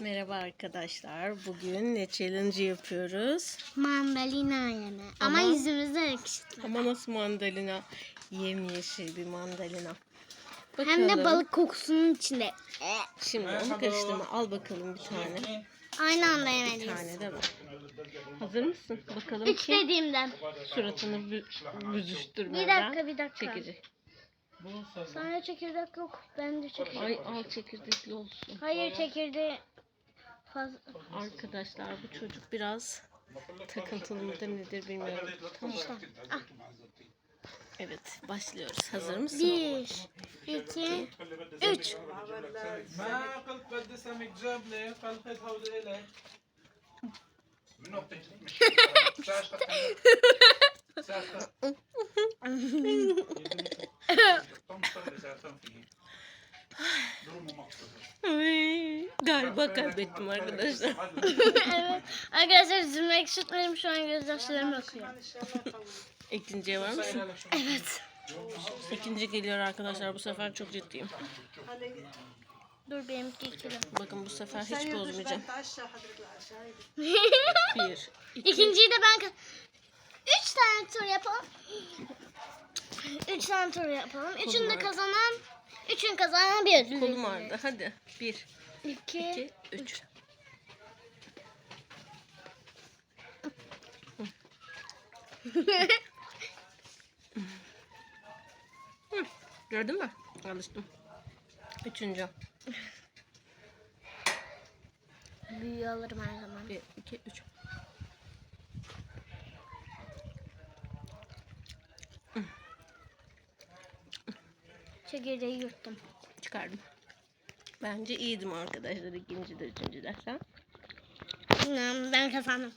Merhaba arkadaşlar. Bugün ne challenge yapıyoruz? Mandalina yeme. Ama, Ama- yüzümüzde yakıştı. Ama nasıl mandalina? Yemyeşil bir mandalina. Hem de Bakalım. balık kokusunun içinde. Şimdi onu karıştırma. Al bakalım bir tane. Aynı anda Bir yemeliyiz. tane de var. Hazır mısın? Bakalım Üç kim dediğimden. suratını bü- büzüştürmeden Bir dakika bir dakika. çekecek. Sana çekirdek yok. Ben de çekirdek. Ay al çekirdekli olsun. Hayır çekirdeği fazla. Arkadaşlar bu çocuk biraz takıntılı mıdır nedir bilmiyorum. Tamam. Ah. Evet başlıyoruz. Hazır mısın? Bir, iki, üç. Galiba kaybettim arkadaşlar. evet. Arkadaşlar yüzümde ekşitlerim şu an gözyaşlarım akıyor. İkinciye var mısın? Evet. İkinci geliyor arkadaşlar. Bu sefer çok ciddiyim. Dur benimki ikili. Bakın bu sefer hiç bozmayacağım. Bir, iki, İkinciyi de ben... Üç tane tur yapalım. Üç tane tur yapalım. Üçünü de kazanan... Üçün kazanan bir ödül. kolum ağrıdı. Hadi. Bir, İki. iki, üç. Hı, Gördün mü? Alıştım. Üçüncü. Büyüğü alırım her zaman. Bir, iki, üç. Çekirdeği yuttum. Çıkardım. Bence iyiydim arkadaşlar ikinci de üçüncü de. Sen? Hmm, Ben kazandım.